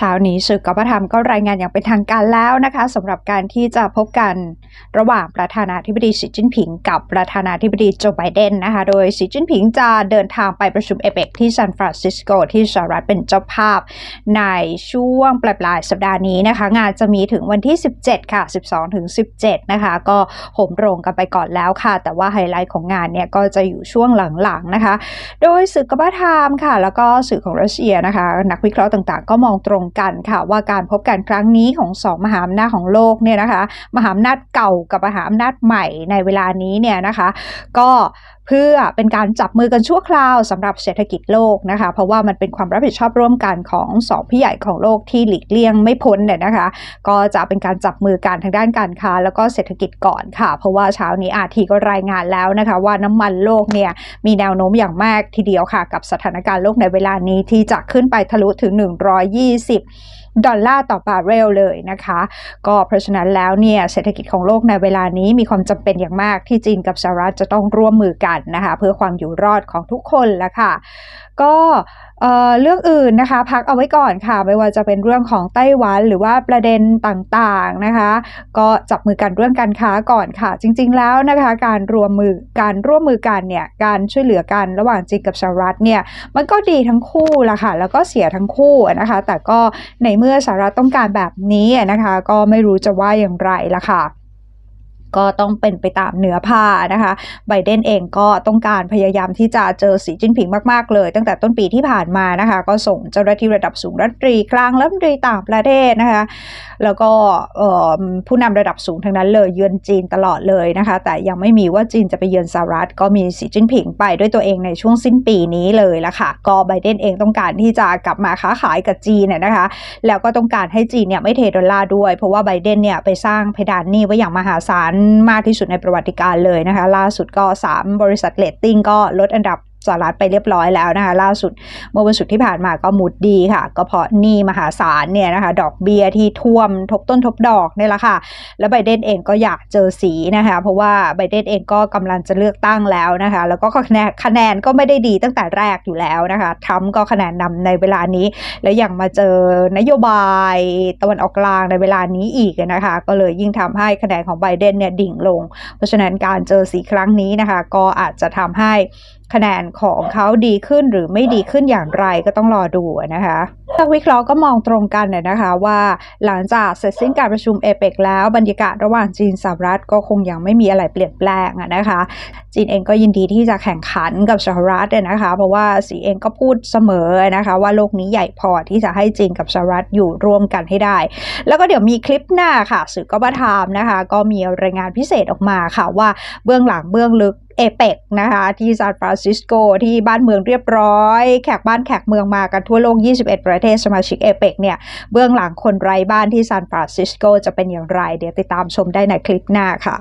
เช้านี้สื่อกพธรรมก็รายงานอย่างเป็นทางการแล้วนะคะสำหรับการที่จะพบกันระหว่างประธานาธิบดีสีจิ้นผิง กับประธานาธิบดีโจไบเดนนะคะโดยสีจิ้นผิงจะเดินทางไปประชุมเอเปกที่ซานฟรานซิสโกที่สหรัฐเป็นเจ้าภาพในช่วงปลายปลายสัปดาห์นี้นะคะ งานจะมีถึงวันที่ 17 ค่ะ 12 ถึง 17 นะคะ ก็โหมโรงกันไปก่อนแล้วค่ะ แต่ว่าไฮไลท์ของงานเนี่ยก็จะอยู่ช่วงหลังๆนะคะ โดยสื่อกบฏามค่ะ แล้วก็สื่อของรัสเซียนะคะ นักวิเคราะห์ต่างๆ ก็มองตรงกันค่ะว่าการพบกันครั้งนี้ของสองมหาอำนาจของโลกเนี่ยนะคะ มหาอำนาจเก่ากับมหาอำนาจใหม่ในเวลานี้เนี่ยนะคะ ก็ เพื่อเป็นการจับมือกันชั่วคราวสำหรับเศรษฐกิจโลกนะคะ เพราะว่ามันเป็นความรับผิดชอบร่วมกันของสองพี่ใหญ่ของโลกที่หลีกเลี่ยงไม่พ้นเนี่ยนะคะ ก็จะเป็นการจับมือกันทางด้านการค้า แล้วก็เศรษฐกิจก่อนค่ะ เพราะว่าเช้านี้อาทีก็รายงานแล้วนะคะ ว่าน้ำมันโลกเนี่ยมีแนวโน้มอย่างมากทีเดียวค่ะ กับสถานการณ์โลกในเวลานี้ที่จะขึ้นไปทะลุถึง 120 ดอลลาร์ต่อบาร์เรลเลยนะคะ ก็เพราะฉะนั้นแล้วเนี่ยเศรษฐกิจของโลกในเวลานี้มีความจำเป็นอย่างมากที่จีนกับสหรัฐจะต้องร่วมมือกันนะคะ เพื่อความอยู่รอดของทุกคนละค่ะ ก็เรื่องอื่นนะคะ พักเอาไว้ก่อนค่ะ ไม่ว่าจะเป็นเรื่องของไต้หวันหรือว่าประเด็นต่างๆนะคะ ก็จับมือกันเรื่องการค้าก่อนค่ะ จริง ๆ แล้วนะคะการรวมมือการร่วมมือกันเนี่ยการช่วยเหลือกันระหว่างจีนกับสหรัฐเนี่ยมันก็ดีทั้งคู่ละค่ะ แล้วก็เสียทั้งคู่นะคะ แต่ก็ในเมื่อสหรัฐต้องการแบบนี้นะคะ ก็ไม่รู้จะว่าอย่างไรละค่ะ ก็ต้องเป็นไปตามเนื้อผ้านะคะไบเดนเองก็ต้องการพยายามที่จะเจอสีจิ้นผิงมากๆเลย ตั้งแต่ต้นปีที่ผ่านมานะคะ ก็ส่งเจ้าหน้าที่ระดับสูงรัฐมนตรีกลางรัฐมนตรีต่างประเทศนะคะ แล้วก็ผู้นำระดับสูงทั้งนั้นเลยเยือนจีนตลอดเลยนะคะ แต่ยังไม่มีว่าจีนจะไปเยือนสหรัฐ ก็มีสีจิ้นผิงไปด้วยตัวเองในช่วงสิ้นปีนี้เลยละค่ะ ก็ไบเดนเองต้องการที่จะกลับมาค้าขายกับจีนเนี่ยนะคะ แล้วก็ต้องการให้จีนเนี่ยไม่เทดอลลาร์ด้วย เพราะว่าไบเดนเนี่ยไปสร้างเพดานหนี้ไว้อย่างมหาศาลมากที่สุดในประวัติการเลยนะคะ ล่าสุดก็ 3 บริษัทเลตติ้งก็ลดอันดับ สหรัฐไปเรียบร้อยแล้วนะคะล่าสุดเมื่อวันศุกร์ที่ผ่านมาก็มุดดีค่ะ ก็เพราะหนี้มหาศาลเนี่ยนะคะดอกเบีย้ยที่ท่วมทบต้นทบดอกเนี่ยแหละค่ะ แล้วไบเดนเองก็อยากเจอสีนะคะเพราะว่าไบเดนเองก็กำลังจะเลือกตั้งแล้วนะคะแล้วก็คะแนนคะแนนก็ไม่ได้ดีตั้งแต่แรกอยู่แล้วนะคะทรัมป์ก็คะแนนนำในเวลานี้ แล้วยังมาเจอนโยบายตะวันออกกลางในเวลานี้อีกนะคะก็เลยยิ่งทำให้คะแนนของไบเดนเนี่ยดิ่งลง เพราะฉะนั้นการเจอสีครั้งนี้นะคะก็อาจจะทำให้คะแนนของเขาดีขึ้นหรือไม่ดีขึ้นอย่างไรก็ต้องรอดูนะคะนักวิเคราะห์ก็มองตรงกันน่ยนะคะว่าหลังจากเสร็จสิ้นการประชุมเอเปกแล้วบรรยากาศระหว่างจีนสหรัฐก็คงยังไม่มีอะไรเปลี่ยนแปลงนะคะ จีนเองก็ยินดีที่จะแข่งขันกับสหรัฐนะคะ เพราะว่าสีเองก็พูดเสมอนะคะ ว่าโลกนี้ใหญ่พอที่จะให้จีนกับสหรัฐอยู่ร่วมกันให้ได้ แล้วก็เดี๋ยวมีคลิปหน้าค่ะสื่อก็มาทามนะคะ ก็มีรายงานพิเศษออกมาค่ะว่าเบื้องหลังเบื้องลึก เอเปกนะคะที่ซานฟรานซิสโกที่บ้านเมืองเรียบร้อย แขกบ้านแขกเมืองมากันทั่วโลก 21 ประเทศสมาชิกเอเปกเนี่ยเบื้องหลังคนไร้บ้านที่ซานฟรานซิสโกจะเป็นอย่างไร เดี๋ยวติดตามชมได้ในคลิปหน้าค่ะ